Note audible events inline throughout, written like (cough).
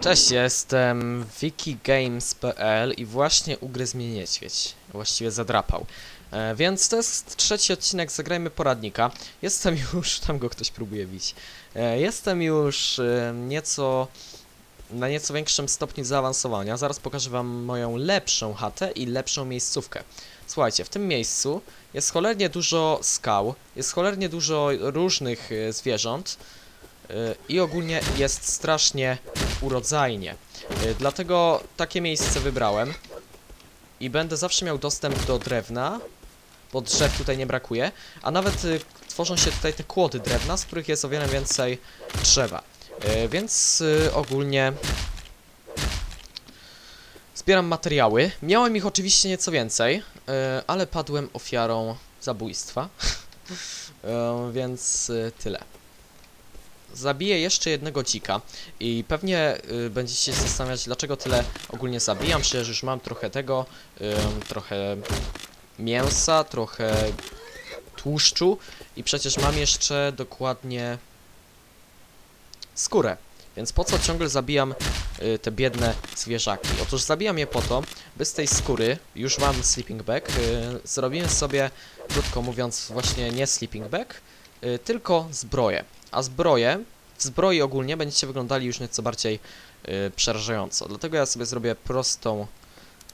Cześć, jestem wikigames.pl i właśnie ugryzł mnie niedźwiedź. Właściwie zadrapał. E, więc to jest trzeci odcinek Zagrajmy Poradnika. Jestem (laughs) już... tam go ktoś próbuje bić. E, jestem już e, nieco... na nieco większym stopniu zaawansowania. Zaraz pokażę wam moją lepszą chatę i lepszą miejscówkę. Słuchajcie, w tym miejscu jest cholernie dużo skał, jest cholernie dużo różnych e, zwierząt i ogólnie jest strasznie urodzajnie. E, Dlatego takie miejsce wybrałem i będę zawsze miał dostęp do drewna, bo drzew tutaj nie brakuje, a nawet y, tworzą się tutaj te kłody drewna, z których jest o wiele więcej drzewa. E, Więc y, ogólnie zbieram materiały. Miałem ich oczywiście nieco więcej, e, ale padłem ofiarą zabójstwa. (laughs) Więc y, tyle. Zabiję jeszcze jednego dzika i pewnie y, będziecie się zastanawiać, dlaczego tyle ogólnie zabijam. Przecież już mam trochę tego, ym, trochę mięsa, trochę tłuszczu i przecież mam jeszcze dokładnie skórę. Więc po co ciągle zabijam y, te biedne zwierzaki? Otóż zabijam je po to, by z tej skóry, już mam sleeping bag, y, zrobimy sobie, krótko mówiąc, właśnie nie sleeping bag, y, tylko zbroję. A zbroje, w zbroi ogólnie będziecie wyglądali już nieco bardziej y, przerażająco. Dlatego ja sobie zrobię prostą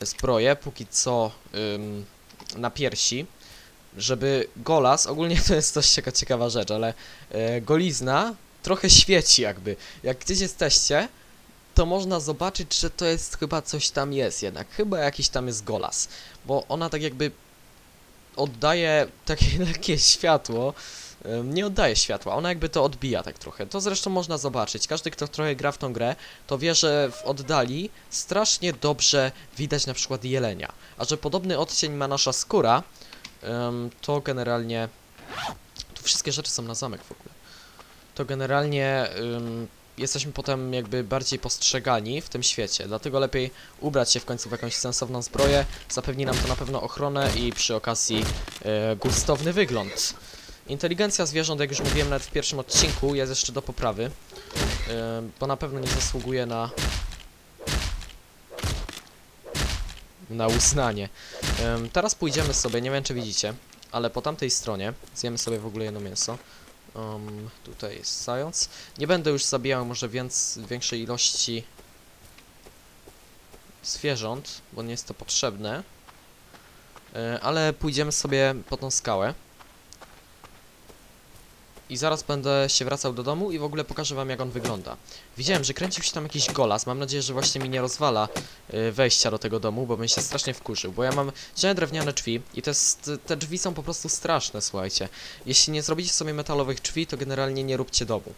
zbroję, póki co ym, na piersi, żeby golas, ogólnie to jest taka ciekawa rzecz, ale y, golizna trochę świeci jakby. Jak gdzieś jesteście, to można zobaczyć, że to jest chyba coś tam jest jednak. Chyba jakiś tam jest golas, bo ona tak jakby oddaje takie (laughs) lekkie światło, nie oddaje światła, ona jakby to odbija tak trochę. To zresztą można zobaczyć. Każdy, kto trochę gra w tą grę, to wie, że w oddali strasznie dobrze widać na przykład jelenia. A że podobny odcień ma nasza skóra, to generalnie... Tu wszystkie rzeczy są na zamek w ogóle. To generalnie jesteśmy potem jakby bardziej postrzegani w tym świecie. Dlatego lepiej ubrać się w końcu w jakąś sensowną zbroję. Zapewni nam to na pewno ochronę i przy okazji e, gustowny wygląd. Inteligencja zwierząt, jak już mówiłem nawet w pierwszym odcinku, jest jeszcze do poprawy. Bo na pewno nie zasługuje na... Na uznanie. Teraz pójdziemy sobie, nie wiem czy widzicie, ale po tamtej stronie zjemy sobie w ogóle jedno mięso. Um, tutaj jest. Nie będę już zabijał może więc większej ilości zwierząt, bo nie jest to potrzebne. E, ale pójdziemy sobie po tą skałę. I zaraz będę się wracał do domu i w ogóle pokażę wam jak on wygląda. Widziałem, że kręcił się tam jakiś golas. Mam nadzieję, że właśnie mi nie rozwala y, wejścia do tego domu, bo bym się strasznie wkurzył. Bo ja mam wziąłem drewniane drzwi i te, te drzwi są po prostu straszne, słuchajcie. Jeśli nie zrobicie sobie metalowych drzwi, to generalnie nie róbcie domu.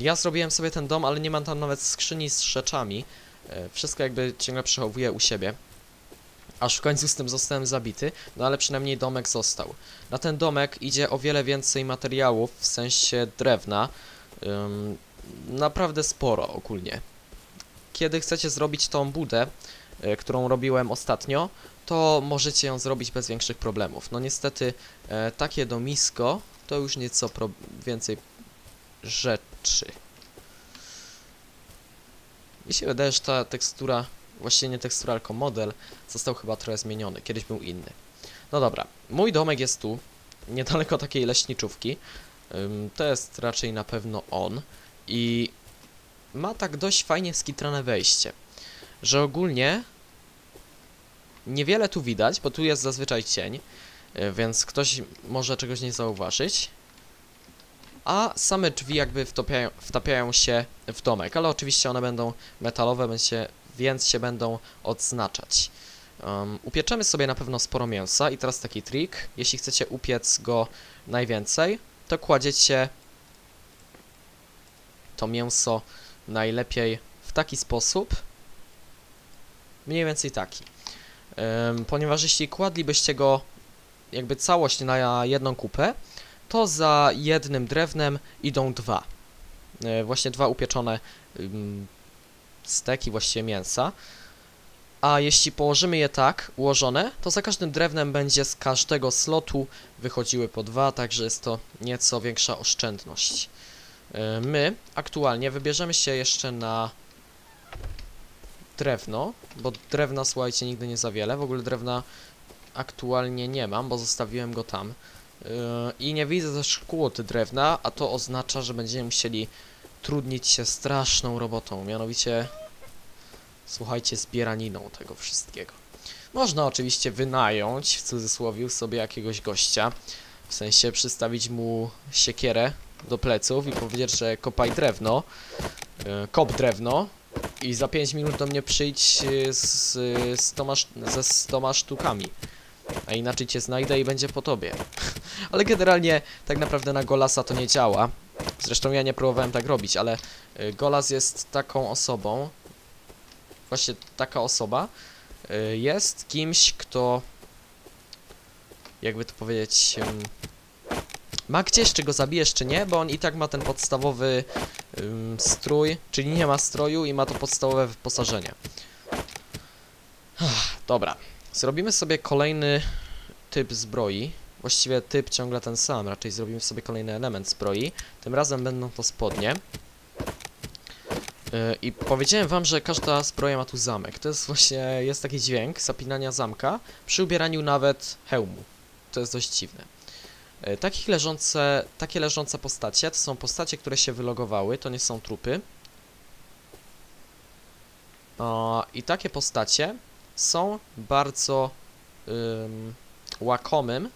Ja zrobiłem sobie ten dom, ale nie mam tam nawet skrzyni z rzeczami. Y, wszystko jakby ciągle przechowuję u siebie. Aż w końcu z tym zostałem zabity, no ale przynajmniej domek został. Na ten domek idzie o wiele więcej materiałów, w sensie drewna. Ym, naprawdę sporo ogólnie. Kiedy chcecie zrobić tą budę, y, którą robiłem ostatnio, to możecie ją zrobić bez większych problemów. No niestety e, takie domisko to już nieco więcej rzeczy. Mi się wydaje, że ta tekstura, właściwie nie tekstura, tylko model został chyba trochę zmieniony. Kiedyś był inny. No dobra, mój domek jest tu, (laughs) niedaleko takiej leśniczówki. To jest raczej na pewno on. I ma tak dość fajnie skitrane wejście. Że ogólnie niewiele tu widać, bo tu jest zazwyczaj cień, y, więc ktoś może czegoś nie zauważyć. A same drzwi jakby wtopiają, wtapiają się w domek, ale oczywiście one będą metalowe, się, więc się będą odznaczać. Um, upieczemy sobie na pewno sporo mięsa i teraz taki trik. Jeśli chcecie upiec go najwięcej, to kładziecie to mięso najlepiej w taki sposób. Mniej więcej taki. Um, ponieważ jeśli kładlibyście go jakby całość na jedną kupę, to za jednym drewnem idą dwa. E, właśnie dwa upieczone steki, właściwie mięsa. A jeśli położymy je tak, ułożone, to za każdym drewnem będzie z każdego slotu wychodziły po dwa, także jest to nieco większa oszczędność. E, My aktualnie wybierzemy się jeszcze na drewno, bo drewna, słuchajcie, nigdy nie za wiele. W ogóle drewna aktualnie nie mam, bo zostawiłem go tam. Yy, I nie widzę też kłód drewna, a to oznacza, że będziemy musieli trudnić się straszną robotą, mianowicie słuchajcie, zbieraniną tego wszystkiego. Można oczywiście wynająć, w cudzysłowie, sobie jakiegoś gościa, w sensie przystawić mu siekierę do pleców i powiedzieć, że kopaj drewno, yy, kop drewno i za 5 minut do mnie przyjdź yy, z, z stoma, sz- ze 100 sztukami. A inaczej cię znajdę i będzie po tobie. (laughs) ale generalnie tak naprawdę na Golasa to nie działa. Zresztą ja nie próbowałem tak robić, ale y, Golas jest taką osobą, właśnie taka osoba y, jest kimś, kto jakby to powiedzieć ma gdzieś, czy go zabijesz, czy nie, bo on i tak ma ten podstawowy strój, czyli nie ma stroju i ma to podstawowe wyposażenie. Dobra, zrobimy sobie kolejny typ zbroi. Właściwie typ ciągle ten sam, raczej zrobimy sobie kolejny element zbroi. Tym razem będą to spodnie. Yy, I powiedziałem wam, że każda zbroja ma tu zamek. To jest właśnie, jest taki dźwięk zapinania zamka przy ubieraniu nawet hełmu. To jest dość dziwne. Yy, Takich leżące, takie leżące postacie to są postacie, które się wylogowały, to nie są trupy. O, I takie postacie są bardzo ym, łakomym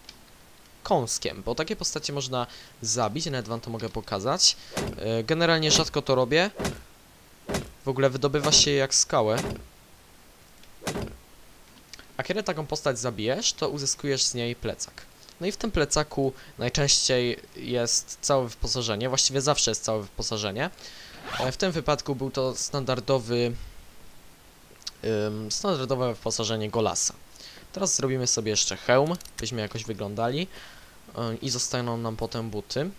kąskiem, bo takie postacie można zabić, nawet wam to mogę pokazać. Yy, generalnie rzadko to robię. W ogóle wydobywa się je jak skałę. A kiedy taką postać zabijesz, to uzyskujesz z niej plecak. No i w tym plecaku najczęściej jest całe wyposażenie, właściwie zawsze jest całe wyposażenie. E, W tym wypadku był to standardowy ym, standardowe wyposażenie Golasa. Teraz zrobimy sobie jeszcze hełm, byśmy jakoś wyglądali i zostaną nam potem buty.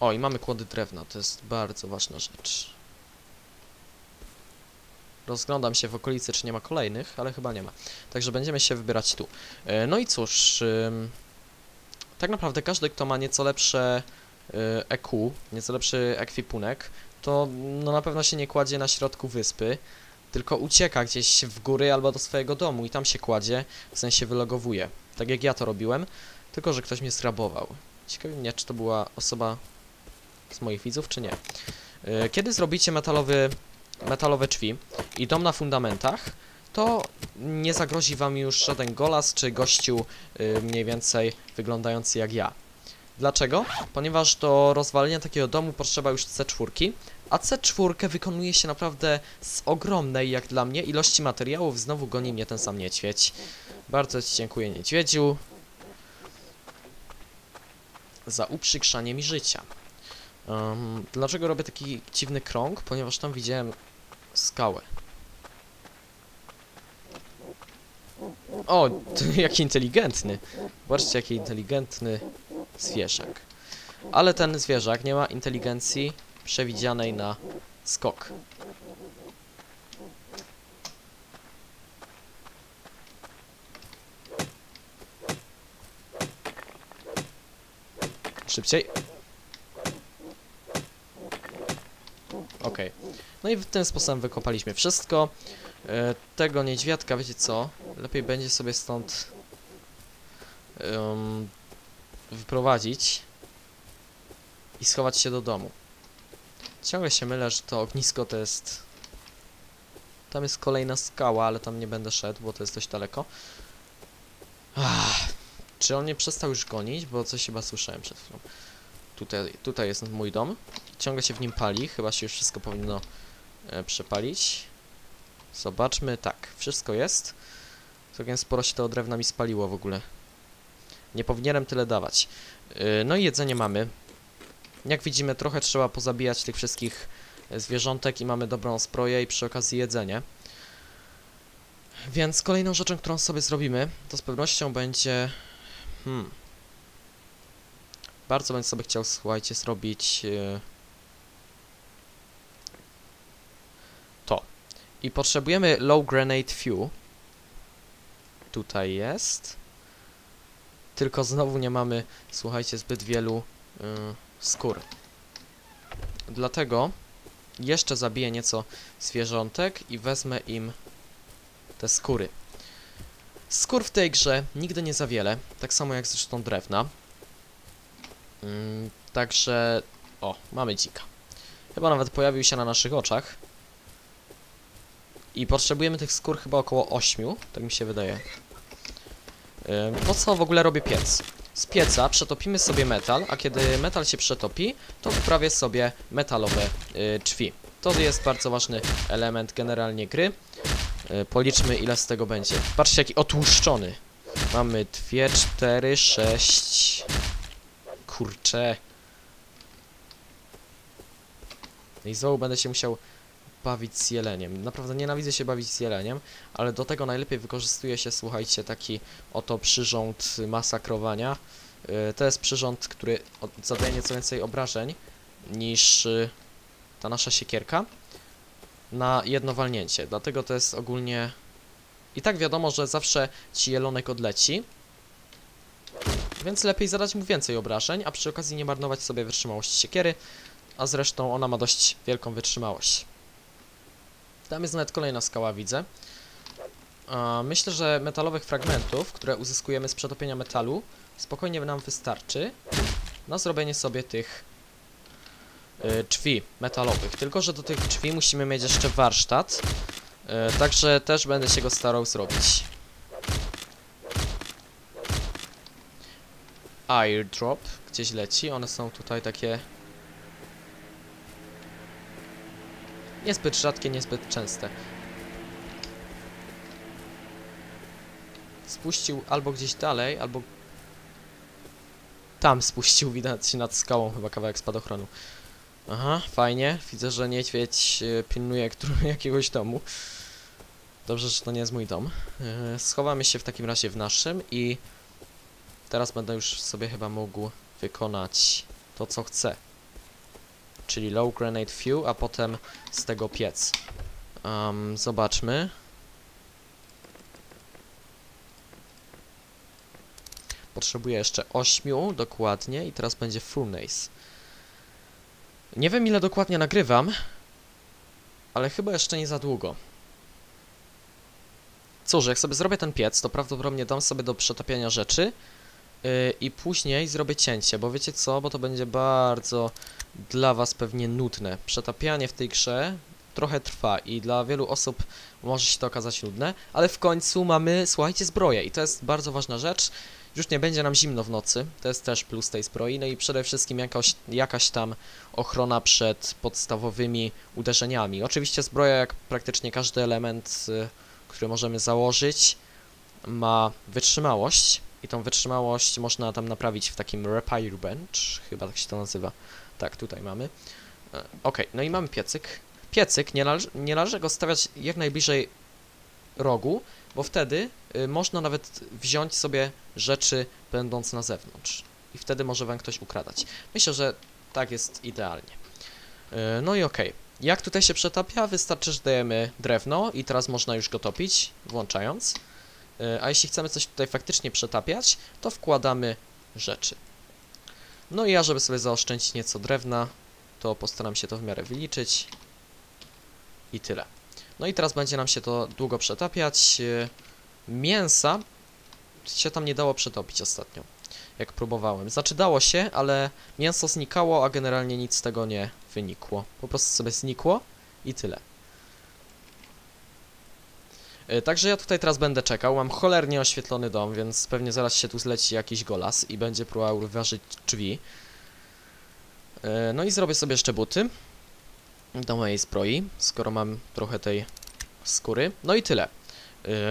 O, i mamy kłody drewna, to jest bardzo ważna rzecz. Rozglądam się w okolicy, czy nie ma kolejnych, ale chyba nie ma. Także będziemy się wybierać tu. Yy, no i cóż, tak naprawdę każdy, kto ma nieco lepsze yy, EQ, nieco lepszy ekwipunek, to no na pewno się nie kładzie na środku wyspy, tylko ucieka gdzieś w góry albo do swojego domu i tam się kładzie, w sensie wylogowuje. Tak jak ja to robiłem, tylko że ktoś mnie zrabował. Ciekawi mnie, czy to była osoba z moich widzów, czy nie. Yy, Kiedy zrobicie metalowy, metalowe drzwi i dom na fundamentach, to nie zagrozi wam już żaden golas czy gościu yy, mniej więcej wyglądający jak ja. Dlaczego? Ponieważ do rozwalenia takiego domu potrzeba już C4, a C4 wykonuje się naprawdę z ogromnej, jak dla mnie, ilości materiałów. Znowu goni mnie ten sam niedźwiedź. Bardzo Ci dziękuję, niedźwiedziu, za uprzykrzanie mi życia. Em, dlaczego robię taki dziwny krąg? Ponieważ tam widziałem skałę. O, (laughs) jaki inteligentny. Zobaczcie, jaki inteligentny zwierzak. Ale ten zwierzak nie ma inteligencji przewidzianej na skok. Szybciej. Okej. No i w ten sposób wykopaliśmy wszystko. E, tego niedźwiadka, wiecie co? Lepiej będzie sobie stąd em, wyprowadzić i schować się do domu. Ciągle się mylę, że to ognisko to jest... Tam jest kolejna skała, ale tam nie będę szedł, bo to jest dość daleko. Czy on mnie przestał już gonić? Bo coś chyba słyszałem przed chwilą. Tutaj, tutaj jest mój dom. Ciągle się w nim pali, chyba się już wszystko powinno e, przepalić. Zobaczmy, tak, wszystko jest. Całkiem sporo się to drewna mi spaliło w ogóle. Nie powinienem tyle dawać. Yy, no i jedzenie mamy. Jak widzimy, trochę trzeba pozabijać tych wszystkich e, zwierzątek i mamy dobrą zbroję i przy okazji jedzenie. Więc kolejną rzeczą, którą sobie zrobimy, to z pewnością będzie... Hmm. Bardzo bym sobie chciał, słuchajcie, zrobić... Yy... To. I potrzebujemy low grenade fuel. Tutaj jest. Tylko znowu nie mamy, słuchajcie, zbyt wielu yy, skór. Dlatego jeszcze zabiję nieco zwierzątek i wezmę im te skóry. Skór w tej grze nigdy nie za wiele, tak samo jak zresztą drewna. Mm, także... O, mamy dzika. Chyba nawet pojawił się na naszych oczach. I potrzebujemy tych skór chyba około 8, tak mi się wydaje. Po co w ogóle robię piec? Z pieca przetopimy sobie metal, a kiedy metal się przetopi, to wprawię sobie metalowe y, drzwi. To jest bardzo ważny element generalnie gry. Y, policzmy ile z tego będzie. Patrzcie jaki otłuszczony. Mamy 2, 4, 6... Kurcze. I znowu będę się musiał bawić z jeleniem. Naprawdę nienawidzę się bawić z jeleniem, ale do tego najlepiej wykorzystuje się, słuchajcie, taki oto przyrząd masakrowania. Yy, to jest przyrząd, który zadaje nieco więcej obrażeń niż yy, ta nasza siekierka na jedno walnięcie. Dlatego to jest ogólnie... I tak wiadomo, że zawsze ci jelonek odleci, więc lepiej zadać mu więcej obrażeń, a przy okazji nie marnować sobie wytrzymałości siekiery, a zresztą ona ma dość wielką wytrzymałość. Tam jest nawet kolejna skała, widzę. Myślę, że metalowych fragmentów, które uzyskujemy z przetopienia metalu, spokojnie nam wystarczy na zrobienie sobie tych drzwi metalowych. Tylko, że do tych drzwi musimy mieć jeszcze warsztat, y, także też będę się go starał zrobić. Airdrop gdzieś leci, one są tutaj takie niezbyt rzadkie, niezbyt częste. Spuścił albo gdzieś dalej, albo tam spuścił, widać nad skałą chyba kawałek spadochronu. Aha, fajnie. Widzę, że niedźwiedź e, pilnuje (laughs) jakiegoś domu. Dobrze, że to nie jest mój dom. E, schowamy się w takim razie w naszym i teraz będę już sobie chyba mógł wykonać to, co chcę. Czyli low grenade fuel, a potem z tego piec. Um, zobaczmy. Potrzebuję jeszcze 8 dokładnie i teraz będzie furnace. Nie wiem ile dokładnie nagrywam, ale chyba jeszcze nie za długo. Cóż, jak sobie zrobię ten piec, to prawdopodobnie dam sobie do przetapiania rzeczy yy, i później zrobię cięcie, bo wiecie co, bo to będzie bardzo dla was pewnie nudne. Przetapianie w tej grze trochę trwa i dla wielu osób może się to okazać nudne, ale w końcu mamy, słuchajcie, zbroję i to jest bardzo ważna rzecz. Już nie będzie nam zimno w nocy, to jest też plus tej zbroi, no i przede wszystkim jakaś, jakaś tam ochrona przed podstawowymi uderzeniami. Oczywiście zbroja, jak praktycznie każdy element, y, który możemy założyć, ma wytrzymałość i tą wytrzymałość można tam naprawić w takim repair bench, chyba tak się to nazywa. Tak, tutaj mamy. E, Ok, no i mamy piecyk. Piecyk, nie, należy, nie należy go stawiać jak najbliżej rogu, bo wtedy y, można nawet wziąć sobie rzeczy będąc na zewnątrz. I wtedy może wam ktoś ukradać. Myślę, że tak jest idealnie. Y, no i okej. Jak tutaj się przetapia? Wystarczy, że dajemy drewno i teraz można już go topić, włączając. Y, a jeśli chcemy coś tutaj faktycznie przetapiać, to wkładamy rzeczy. No i ja, żeby sobie zaoszczędzić nieco drewna, to postaram się to w miarę wyliczyć. I tyle. No i teraz będzie nam się to długo przetapiać. Yy, Mięsa się tam nie dało przetopić ostatnio, jak próbowałem. Znaczy dało się, ale mięso znikało, a generalnie nic z tego nie wynikło. Po prostu sobie znikło i tyle. Yy, Także ja tutaj teraz będę czekał. Mam cholernie oświetlony dom, więc pewnie zaraz się tu zleci jakiś golas i będzie próbował wyważyć drzwi. Yy, No i zrobię sobie jeszcze buty do mojej zbroi, skoro mam trochę tej skóry. No i tyle.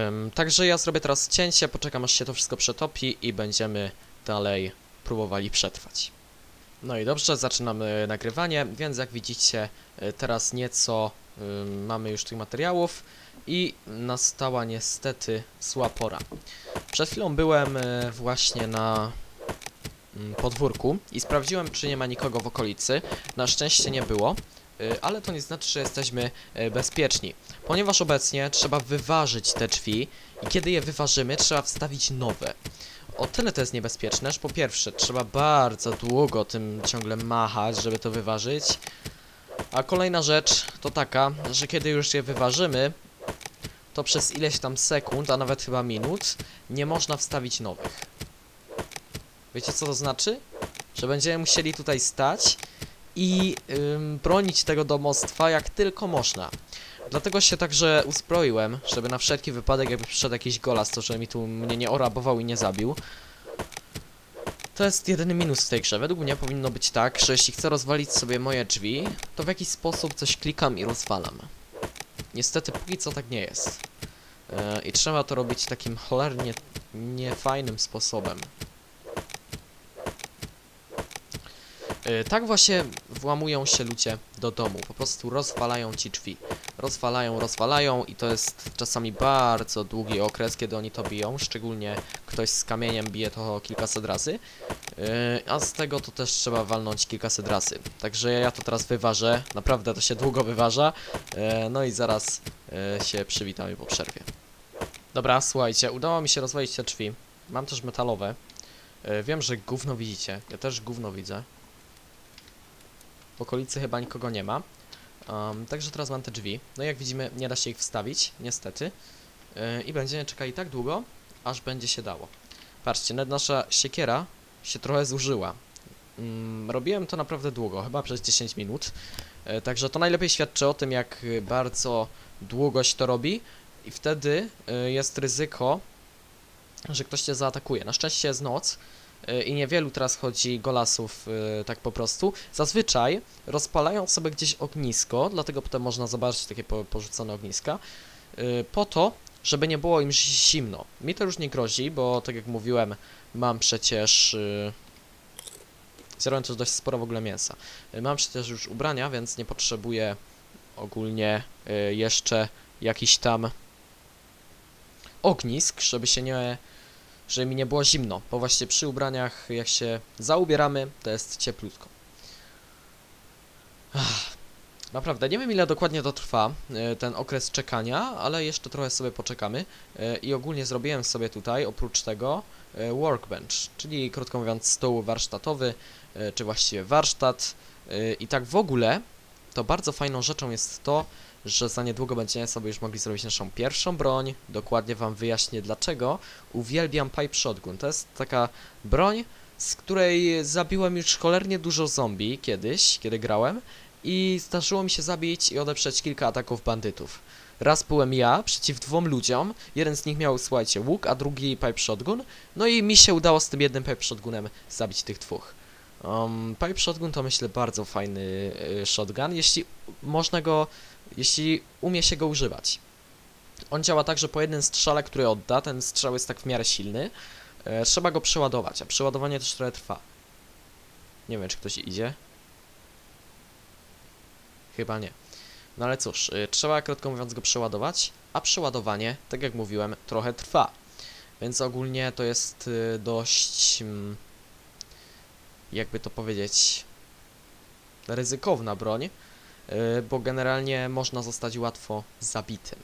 Ym, także ja zrobię teraz cięcie, poczekam aż się to wszystko przetopi i będziemy dalej próbowali przetrwać. No i dobrze, zaczynamy nagrywanie, więc jak widzicie y, teraz nieco ym, mamy już tych materiałów i nastała niestety zła pora. Przed chwilą byłem y, właśnie na mm, podwórku i sprawdziłem czy nie ma nikogo w okolicy. Na szczęście nie było. Y, ale to nie znaczy, że jesteśmy y, bezpieczni, ponieważ obecnie trzeba wyważyć te drzwi i kiedy je wyważymy, trzeba wstawić nowe. O tyle to jest niebezpieczne, że po pierwsze trzeba bardzo długo tym ciągle machać, żeby to wyważyć, A kolejna rzecz to taka, że kiedy już je wyważymy, to przez ileś tam sekund, a nawet chyba minut, nie można wstawić nowych. Wiecie co to znaczy? Że będziemy musieli tutaj stać i ym, bronić tego domostwa jak tylko można. Dlatego się także uzbroiłem, żeby na wszelki wypadek jakby przyszedł jakiś golas, to że mi tu mnie nie orabował i nie zabił. To jest jedyny minus w tej grze. Według mnie powinno być tak, że jeśli chcę rozwalić sobie moje drzwi, to w jakiś sposób coś klikam i rozwalam. Niestety póki co tak nie jest. E, I trzeba to robić takim cholernie niefajnym sposobem. E, Tak właśnie włamują się ludzie do domu. Po prostu rozwalają ci drzwi. Rozwalają, rozwalają i to jest czasami bardzo długi okres, kiedy oni to biją. Szczególnie ktoś z kamieniem bije to kilkaset razy. Yy, a z tego to też trzeba walnąć kilkaset razy. Także ja to teraz wyważę. Naprawdę to się długo wyważa. Yy, no i zaraz yy, się przywitamy po przerwie. Dobra, słuchajcie, udało mi się rozwalić te drzwi. Mam też metalowe. Yy, wiem, że gówno widzicie. Ja też gówno widzę. W okolicy chyba nikogo nie ma. Um, także teraz mam te drzwi. No jak widzimy, nie da się ich wstawić, niestety. Yy, I będziemy czekali tak długo, aż będzie się dało. Patrzcie, nawet nasza siekiera się trochę zużyła. Mm, robiłem to naprawdę długo, chyba przez 10 minut. E, także to najlepiej świadczy o tym, jak bardzo długo się to robi. I wtedy y, jest ryzyko, że ktoś cię zaatakuje. Na szczęście jest noc i niewielu teraz chodzi golasów y, tak po prostu. Zazwyczaj rozpalają sobie gdzieś ognisko, dlatego potem można zobaczyć takie po, porzucone ogniska, y, po to, żeby nie było im zimno. Mi to już nie grozi, bo tak jak mówiłem, mam przecież... Zjadłem też dość sporo w ogóle mięsa. Mam przecież już ubrania, więc nie potrzebuję ogólnie jeszcze jakiś tam ognisk, żeby się nie... żeby mi nie było zimno, bo właśnie przy ubraniach jak się zaubieramy, to jest cieplutko. Ach, Naprawdę, nie wiem ile dokładnie to trwa, e, ten okres czekania, ale jeszcze trochę sobie poczekamy. E, I ogólnie zrobiłem sobie tutaj, oprócz tego, e, workbench, czyli krótko mówiąc stół warsztatowy, czy właściwie warsztat. I tak w ogóle, to bardzo fajną rzeczą jest to, że za niedługo będziemy sobie już mogli zrobić naszą pierwszą broń. Dokładnie wam wyjaśnię dlaczego. Uwielbiam pipe shotgun. To jest taka broń, z której zabiłem już cholernie dużo zombie kiedyś, kiedy grałem i zdarzyło mi się zabić i odeprzeć kilka ataków bandytów. Raz byłem ja przeciw dwóm ludziom, jeden z nich miał, słuchajcie, łuk, a drugi pipe shotgun, no i mi się udało z tym jednym pipe shotgunem zabić tych dwóch. Um, pipe shotgun to myślę bardzo fajny y, shotgun, jeśli można go, jeśli umie się go używać. On działa tak, że po jednym strzale, który odda, ten strzał jest tak w miarę silny, e, trzeba go przeładować, a przeładowanie też trochę trwa. Nie wiem, czy ktoś idzie. Chyba nie. No ale cóż, y, trzeba krótko mówiąc go przeładować, a przeładowanie, tak jak mówiłem, trochę trwa. Więc ogólnie to jest y, dość, mm, jakby to powiedzieć, ryzykowna broń, bo generalnie można zostać łatwo zabitym.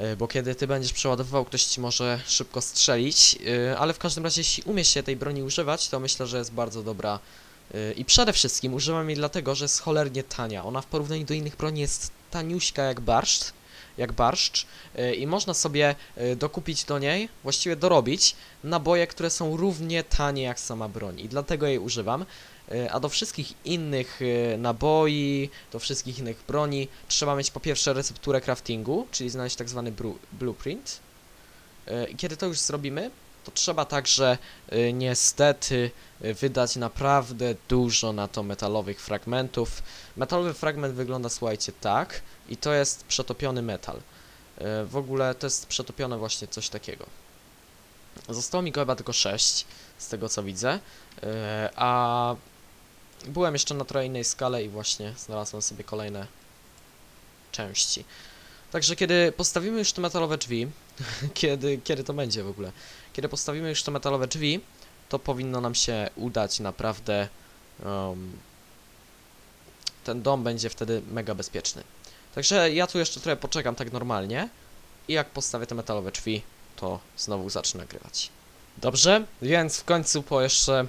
Y, Bo kiedy ty będziesz przeładowywał, ktoś ci może szybko strzelić, y, ale w każdym razie jeśli umiesz się tej broni używać, to myślę, że jest bardzo dobra I przede wszystkim używam jej dlatego, że jest cholernie tania. Ona w porównaniu do innych broni jest taniuśka jak barszcz, jak barszcz i można sobie dokupić do niej, właściwie dorobić naboje, które są równie tanie jak sama broń i dlatego jej używam. Y, A do wszystkich innych y, naboi, do wszystkich innych broni trzeba mieć po pierwsze recepturę craftingu, czyli znaleźć tak zwany blueprint. Y, I kiedy to już zrobimy, to trzeba także niestety wydać naprawdę dużo na to metalowych fragmentów. Metalowy fragment wygląda, słuchajcie, tak i to jest przetopiony metal. W ogóle to jest przetopione właśnie coś takiego. Zostało mi go chyba tylko 6, z tego co widzę, a byłem jeszcze na trochę innej skale i właśnie znalazłem sobie kolejne części. Także kiedy postawimy już te metalowe drzwi, (laughs) kiedy, kiedy to będzie w ogóle? Kiedy postawimy już te metalowe drzwi, to powinno nam się udać naprawdę. Um, ten dom będzie wtedy mega bezpieczny. Także ja tu jeszcze trochę poczekam tak normalnie i jak postawię te metalowe drzwi, to znowu zacznę nagrywać. Dobrze, więc w końcu po jeszcze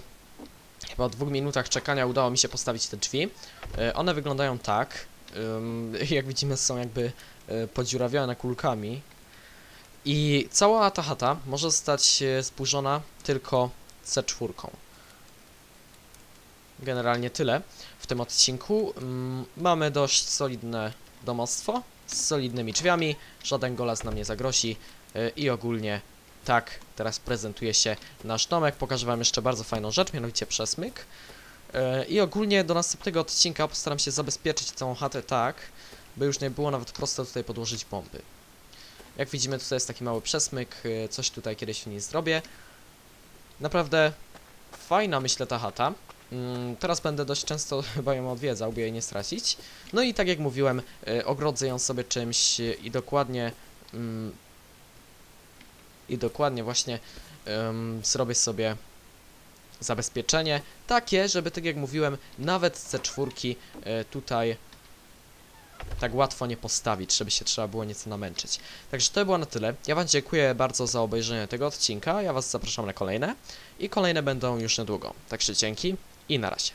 Po dwóch minutach czekania udało mi się postawić te drzwi. E, One wyglądają tak. (laughs) Jak widzimy są jakby e, podziurawione kulkami. I cała ta chata może zostać e, zburzona tylko C4. Generalnie tyle w tym odcinku. Ym, Mamy dość solidne domostwo z solidnymi drzwiami, żaden golas nam nie zagrozi y, i ogólnie tak teraz prezentuje się nasz domek. Pokażę Wam jeszcze bardzo fajną rzecz, mianowicie przesmyk. Y, I ogólnie do następnego odcinka postaram się zabezpieczyć całą chatę tak, by już nie było nawet prosto tutaj podłożyć bomby. Jak widzimy tutaj jest taki mały przesmyk, y, coś tutaj kiedyś w niej zrobię. Naprawdę fajna myślę ta chata. Mm, Teraz będę dość często (laughs) chyba ją odwiedzał, by jej nie stracić. No i tak jak mówiłem, y, ogrodzę ją sobie czymś i dokładnie mm, i dokładnie właśnie ym, zrobię sobie zabezpieczenie takie, żeby tak jak mówiłem, nawet C4 y, tutaj tak łatwo nie postawić, żeby się trzeba było nieco namęczyć. Także to było na tyle. Ja Wam dziękuję bardzo za obejrzenie tego odcinka. Ja Was zapraszam na kolejne i kolejne będą już niedługo. Także dzięki i na razie.